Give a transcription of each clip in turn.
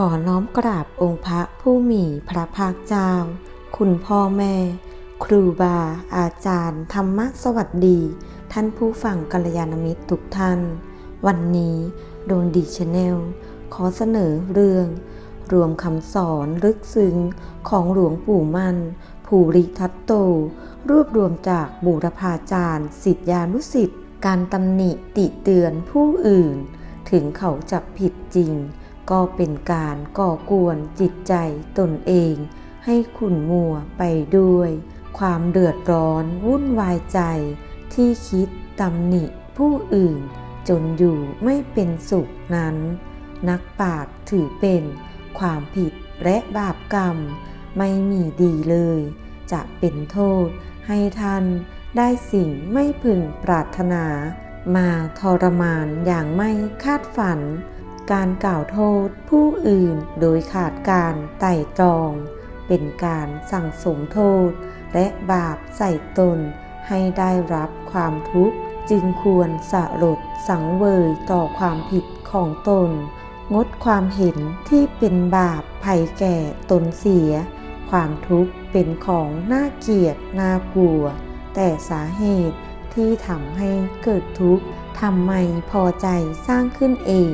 ขอน้อมกราบองค์พระผู้มีพระภาคเจ้า คุณพ่อแม่ ครูบา อาจารย์ ธรรมสวัสดี ท่านผู้ฟังกัลยาณมิตรทุกท่าน วันนี้โดวงดีชาแนลขอเสนอเรื่อง รวมคำสอนลึกซึ้งของหลวงปู่มั่น ภูริทัตโต รวบรวมจากบูรพาจารย์สิทธยานุสิทธิ์การตำหนิติเตือนผู้อื่น ถึงเขาจะผิดจริง ก็เป็นการก่อกวนจิตใจตนเอง ให้ขุ่นมัวไปด้วย ความเดือดร้อนวุ่นวายใจ ที่คิดตำหนิผู้อื่น จนอยู่ไม่เป็นสุขนั้น นักปราชญ์ถือเป็นความผิดและบาปกรรม ไม่มีดีเลย จะเป็นโทษให้ท่านได้สิ่งไม่พึงปรารถนา มาทรมานอย่างไม่คาดฝัน การกล่าวโทษผู้อื่นโดยขาดการไต่ตรอง เป็นการสั่งสมโทษ และบาปใส่ตนให้ได้รับความทุกข์จึงควรสะลดสังเวยต่อความผิดของตน งดความเห็นที่เป็นบาปภัยแก่ตนเสีย ความทุกข์เป็นของน่าเกลียดน่ากลัว แต่สาเหตุที่ทำให้เกิดทุกข์ทำไมพอใจสร้างขึ้นเอง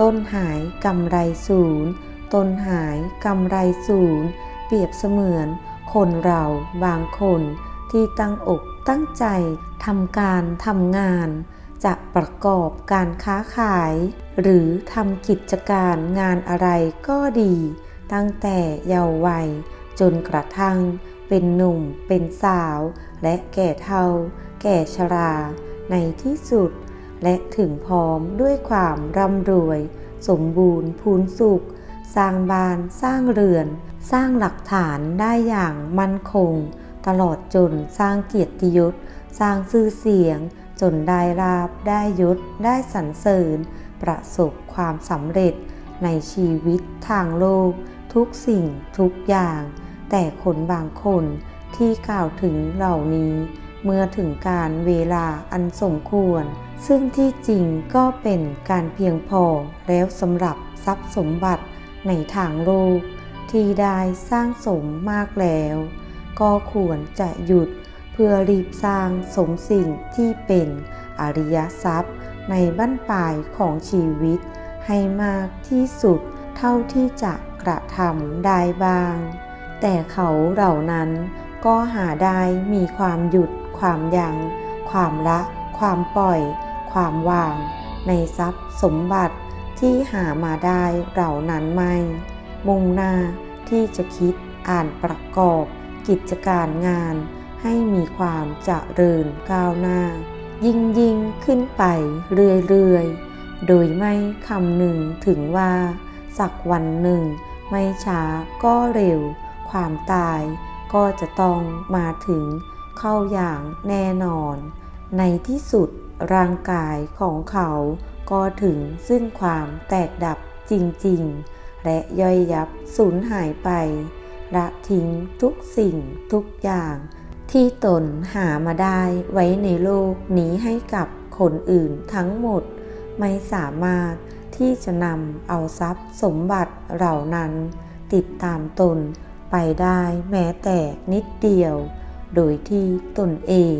ต้นหายกำไรศูนย์ต้นหายกำไรศูนย์เปรียบเสมือน คนเราบางคนที่ตั้งอกตั้งใจทำการทำงาน จะประกอบการค้าขาย หรือทำกิจการงานอะไรก็ดี ตั้งแต่เยาว์วัย จนกระทั่ง เป็นหนุ่มเป็นสาว และแก่เฒ่า แก่ชรา ในที่สุด และถึงพร้อมด้วยความร่ำรวย สมบูรณ์พูนสุข สร้างบ้านสร้างเรือน สร้างหลักฐานได้อย่างมั่นคง ตลอดจนสร้างเกียรติยศ สร้างชื่อเสียง จนได้ราบได้ยศ ได้สรรเสริญ ประสบความสำเร็จในชีวิตทางโลก ทุกสิ่งทุกอย่าง แต่คนบางคนที่กล่าวถึงเหล่านี้ เมื่อถึงการเวลาอันสมควร ซึ่งที่จริงก็เป็นการเพียงพอแล้วสำหรับทรัพย์สมบัติในทางโลกที่ได้สร้างสมมากแล้ว ก็ควรจะหยุดเพื่อรีบสร้างสมสิ่งที่เป็นอริยทรัพย์ในบั้นปลายของชีวิต ให้มากที่สุดเท่าที่จะกระทำได้บ้าง แต่เขาเหล่านั้นก็หาได้มีความหยุดความยัง้งความละ ความปล่อย ความวางในทรัพย์สมบัติที่หามาได้เหล่านั้นไม่ มุ่งหน้าที่จะคิดอ่านประกอบกิจการงานให้มีความเจริญก้าวหน้า ยิ่งยิ่งขึ้นไปเรื่อยๆ โดยไม่คำหนึ่งถึงว่า สักวันหนึ่ง ไม่ช้าก็เร็ว ความตายก็จะต้องมาถึงเข้าอย่างแน่นอน ในที่สุดร่างกายของเขาก็ถึงซึ่งความแตกดับจริงๆ และย่อยยับสูญหายไปละทิ้งทุกสิ่งทุกอย่าง ที่ตนหามาได้ไว้ในโลกนี้ให้กับคนอื่นทั้งหมด ไม่สามารถที่จะนำเอาทรัพย์สมบัติเหล่านั้น ติดตามตนไปได้แม้แต่นิดเดียว โดยที่ตนเอง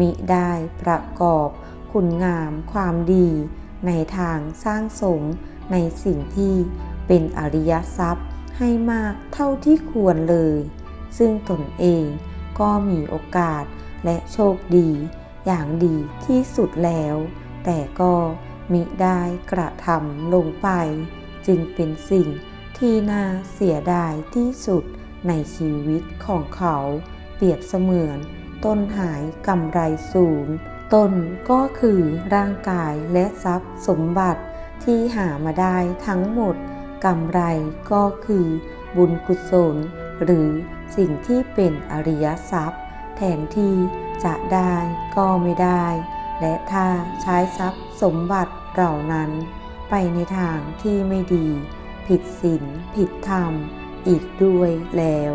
มิได้ประกอบคุณงามความดี ในทางสร้างสมในสิ่งที่เป็นอริยทรัพย์ให้มากเท่าที่ควรเลย ซึ่งตนเองก็มีโอกาสและโชคดี อย่างดีที่สุดแล้ว แต่ก็มิได้กระทำลงไป จึงเป็นสิ่งที่น่าเสียดายที่สุดในชีวิตของเขา เปรียบเสมือน ต้นหายกำไรศูนย์ต้นก็คือร่างกายและทรัพย์สมบัติที่หามาได้ทั้งหมดกำไรก็คือบุญกุศล หรือสิ่งที่เป็นอริยทรัพย์ แทนที่จะได้ก็ไม่ได้ และถ้าใช้ทรัพย์สมบัติเหล่านั้น ไปในทางที่ไม่ดี ผิดศีลผิดธรรม อีกด้วยแล้ว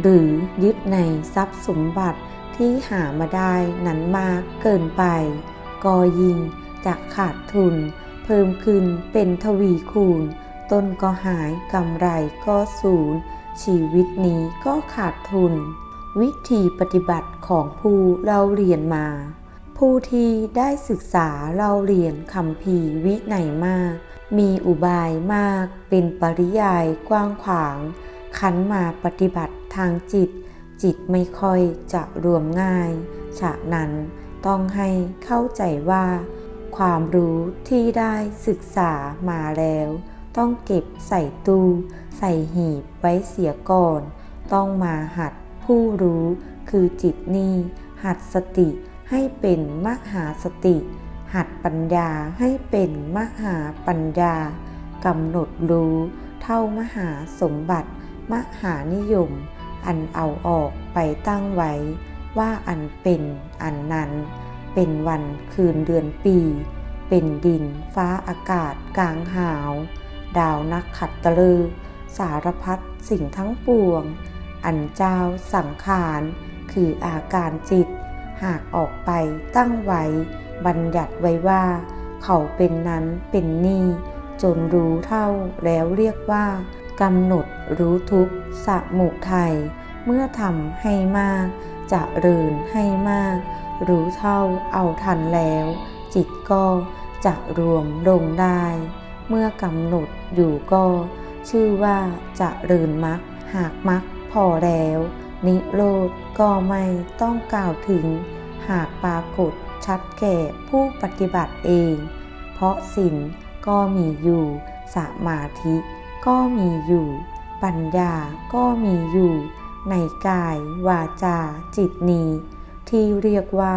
หรือยึดในทรัพย์สมบัติ ที่หามาได้นั้นมากเกินไปก็ยิงจะขาดทุน เพิ่มขึ้นเป็นทวีคูณ ต้นก็หายกำไรก็ศูนย์ชีวิตนี้ก็ขาดทุน วิธีปฏิบัติของผู้เราเรียนมา ผู้ที่ได้ศึกษาเราเรียนคำพีวิไหนมาก มีอุบายมากเป็นปริยายกว้างขวาง ขันมาปฏิบัติทางจิต จิตไม่ค่อยจะรวมง่าย ฉะนั้นต้องให้เข้าใจว่า ความรู้ที่ได้ศึกษามาแล้ว ต้องเก็บใส่ตู้ใส่หีบไว้เสียก่อน ต้องมาหัดผู้รู้คือจิตนี่หัดสติให้เป็นมหาสติ หัดปัญญาให้เป็นมหาปัญญากำหนดรู้เท่ามหาสมบัติ มหานิยม อันเอาออกไปตั้งไว้ ว่าอันเป็นอันนั้น เป็นวันคืนเดือนปี เป็นดินฟ้าอากาศกลางหาว ดาวนักขัดตะลือ สารพัดสิ่งทั้งปวง อันเจ้าสังขารคืออาการจิต หากออกไปตั้งไว้ บัญญัติไว้ว่า เขาเป็นนั้นเป็นนี่จนรู้เท่าแล้วเรียกว่ากำหนด รู้ทุกข์สมุทัยเมื่อทำให้มาก จะเริญให้มาก รู้เท่าเอาทันแล้ว จิตก็จะรวมลงได้ เมื่อกำหนดอยู่ก็ ชื่อว่าจะเริญมัก หากมักพอแล้ว นิโรธก็ไม่ต้องกล่าวถึง หากปรากฏชัดแก่ผู้ปฏิบัติเอง เพราะศีลก็มีอยู่ สมาธิก็มีอยู่ ปัญญาก็มีอยู่ในกาย วาจา จิตนี้ ที่เรียกว่า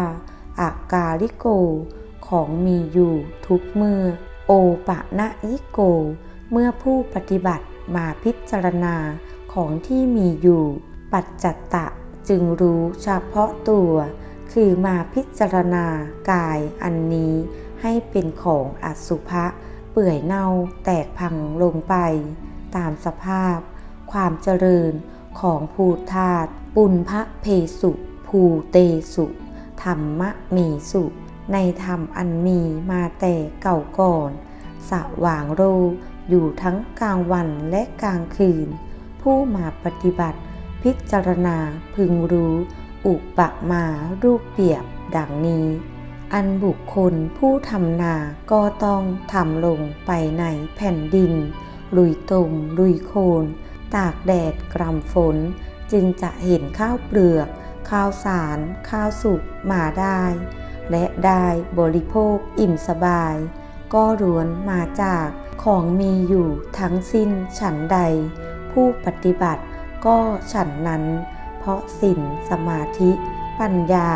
อากาลิโก ของมีอยู่ทุกเมื่อ โอปะนะยิโก เมื่อผู้ปฏิบัติมาพิจารณาของที่มีอยู่ ปัจจัตตะจึงรู้เฉพาะตัว คือมาพิจารณากายอันนี้ให้เป็นของอสุภะเปื่อยเน่าแตกพังลงไป ตามสภาพ ความเจริญของภูธาตปุณพะเพสุ ภูเตสุ ธรรมะมีสุ ในธรรมอันมีมาแต่เก่าก่อน สว่างโรอยู่ทั้งกลางวันและกลางคืน ผู้มาปฏิบัติ พิจารณาพึงรู้ อุปมารูปเปรียบดังนี้ อันบุคคลผู้ทำนาก็ต้องทำลงไปในแผ่นดิน ลุยตมลุยโคน ตากแดดกรำฝน จึงจะเห็นข้าวเปลือก ข้าวสาร ข้าวสุกมาได้ และได้บริโภคอิ่มสบาย ก็ล้วนมาจากของมีอยู่ทั้งสิ้นฉันใด ผู้ปฏิบัติก็ฉันนั้น เพราะสินสมาธิปัญญา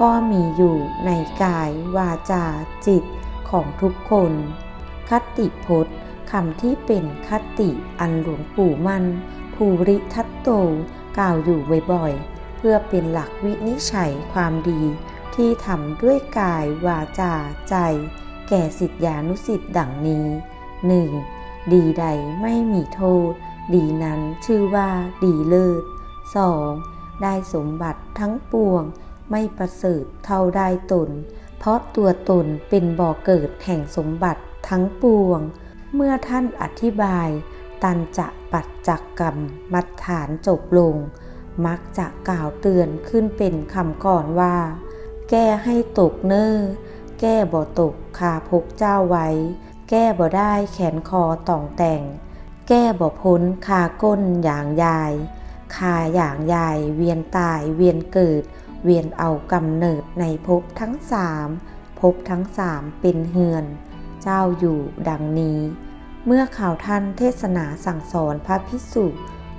ก็มีอยู่ในกายวาจาจิตของทุกคน คติพจน์ คำที่เป็นคติอันหลวงปู่มันภูริทัตโต กล่าวอยู่บ่อยๆ เพื่อเป็นหลักวินิจฉัยความดี ที่ทำด้วยกายวาจาใจ แก่สิทธิานุสิทธิ์ดังนี้ 1. ดีใดไม่มีโทษ ดีนั้นชื่อว่าดีเลิศ 2. ได้สมบัติทั้งปวง ไม่ประเสริฐเท่าได้ตน เพราะตัวตนเป็นบ่อเกิดแห่งสมบัติทั้งปวง เมื่อท่านอธิบาย ตันจะปัจจักกรรมมัดฐานจบลง มักจะกล่าวเตือนขึ้นเป็นคำก่อนว่า แก้ให้ตกเนอ้อแก้บ่ตกคาพกเจ้าไว้ แก้บ่ได้แขนคอต่องแต่ง แก้บ่พ้นคาก้นอย่างยายคาอย่างยายเวียนตายเวียนเกิด เวียนเอากำเนิดในภพทั้งสามภพทั้งสามเป็นเฮือน เจ้าอยู่ดังนี้ เมื่อข่าวท่านเทศนาสั่งสอนพระพิสุ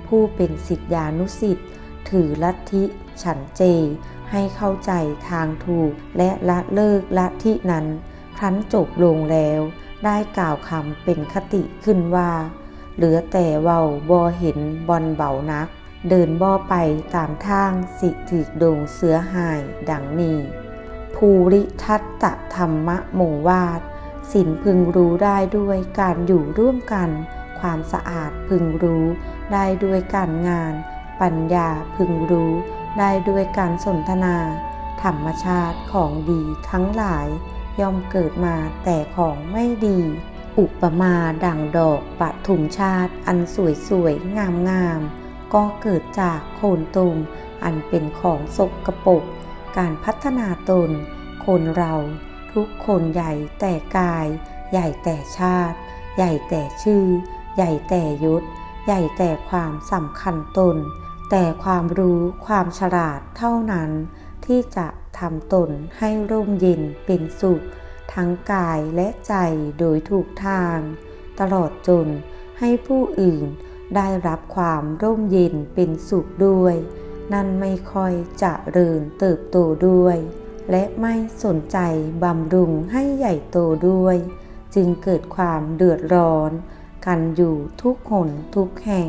ผู้เป็นสิทธานุสิทธิ์ถือลัทธิฉันเจ ให้เข้าใจทางถูกและละเลิกลัทธินั้น ครั้นจบลงแล้ว ได้กล่าวคำเป็นคติขึ้นว่า เหลือแต่เว้าบ่เห็นบอลเบานัก เดินบ่อไปตามทางสิถือดงเสือหายดังนี้ภูริทัตตธรรมโมวาท สินพึงรู้ได้ด้วยการอยู่ร่วมกัน ความสะอาดพึงรู้ได้ด้วยการงาน ปัญญาพึงรู้ได้ด้วยการสนทนา ธรรมชาติของดีทั้งหลาย ย่อมเกิดมาแต่ของไม่ดี อุปมาดั่งดอกปฐุมชาติอันสวยสวยงามงามๆก็เกิดจากโคนตุมอันเป็นของสกปรกการพัฒนาตน คนเรา ทุกคนใหญ่แต่กาย ใหญ่แต่ชาติ ใหญ่แต่ชื่อ ใหญ่แต่ยศ ใหญ่แต่ความสำคัญตน แต่ความรู้ความฉลาดเท่านั้น ที่จะทำตนให้ร่มเย็นเป็นสุข ทั้งกายและใจโดยถูกทาง ตลอดจนให้ผู้อื่นได้รับความร่มเย็นเป็นสุขด้วย นั่นไม่ค่อยจะเริญเติบโตด้วย และไม่สนใจบำรุงให้ใหญ่โตด้วย จึงเกิดความเดือดร้อน กันอยู่ทุกคนทุกแห่ง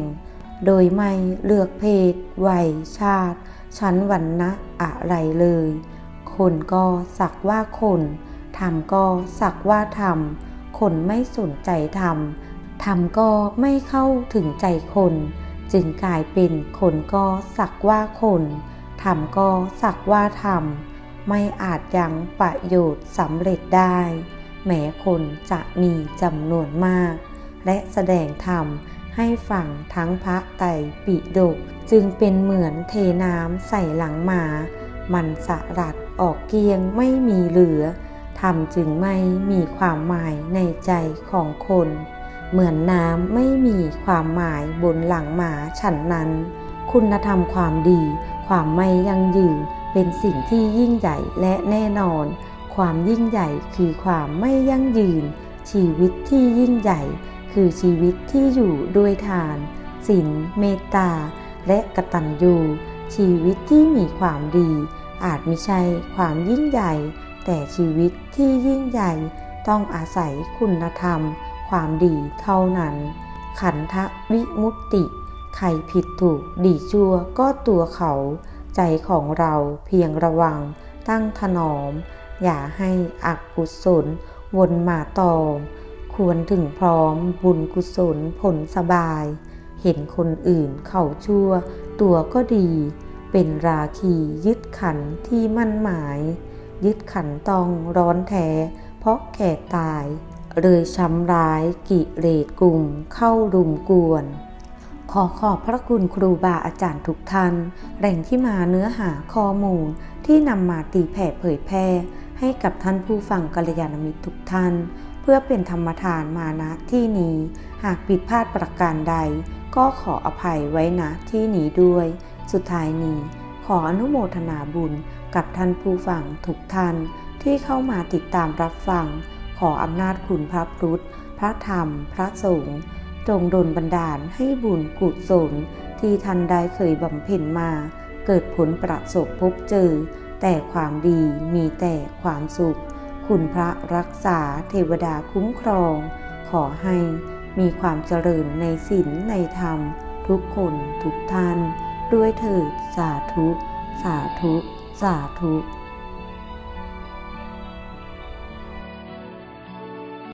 โดยไม่เลือกเพศ วัย ชาติ ชั้นวรรณะอะไรเลย คนก็สักว่าคนทำก็สักว่าทำคนไม่สนใจทำทำก็ไม่เข้าถึงใจคน จึงกลายเป็นคนก็สักว่าคนทำก็สักว่าทำ ไม่อาจยังประโยชน์สำเร็จได้ แม้คนจะมีจำนวนมาก และแสดงธรรมให้ฟังทั้งพระไตรปิฎกจึงเป็นเหมือนเทน้ำใส่หลังหมา มันสะรัดออกเกียงไม่มีเหลือธรรมจึงไม่มีความหมายในใจของคน เหมือนน้ำไม่มีความหมายบนหลังหมาฉันนั้น คุณธรรมความดี ความไม่ยั่งยืน เป็นสิ่งที่ยิ่งใหญ่และแน่นอน ความยิ่งใหญ่คือความไม่ยั่งยืน ชีวิตที่ยิ่งใหญ่ คือชีวิตที่อยู่ด้วยทาน ศีลเมตตา และกตัญญูชีวิตที่มีความดี อาจไม่ใช่ความยิ่งใหญ่ แต่ชีวิตที่ยิ่งใหญ่ ต้องอาศัยคุณธรรม ความดีเท่านั้น ขันธวิมุตติ ใครผิดถูกดีชั่วก็ตัวเขา ใจของเราเพียงระวังตั้งถนอม อย่าให้อกุศลวนมาตอม ควรถึงพร้อมบุญกุศลผลสบาย เห็นคนอื่นเขาชั่ว ตัวก็ดี เป็นราคียึดขันที่มั่นหมาย ยึดขันต้องร้อนแท้ เพราะแก่ตาย เลยช้ำร้ายกิเลสกลุ่มเข้ารุมกวน อขอบพระคุณครูบาอาจารย์ทุกท่าน แหล่งที่มาเนื้อหาข้อมูลที่นำมาตีแผ่เผยแพร่ ให้กับท่านผู้ฟังกัลยาณมิตรทุกท่าน เพื่อเป็นธรรมทานมาณที่นี้ หากผิดพลาดประการใด ก็ขออภัยไว้ณที่นี้ด้วย สุดท้ายนี้ ขออนุโมทนาบุญกับท่านผู้ฟังทุกท่านที่เข้ามาติดตามรับฟัง ขออำนาจคุณพระพุทธ พระธรรม พระสงฆ์ จงดลบันดาลให้บุญกุศลที่ท่านได้เคยบำเพ็ญมา เกิดผลประสบพบเจอ แต่ความดีมีแต่ความสุข คุณพระรักษาเทวดาคุ้มครอง ขอให้มีความเจริญในศีลในธรรม ทุกคนทุกท่าน ด้วยเถิดสาธุ สาธุ สาธุ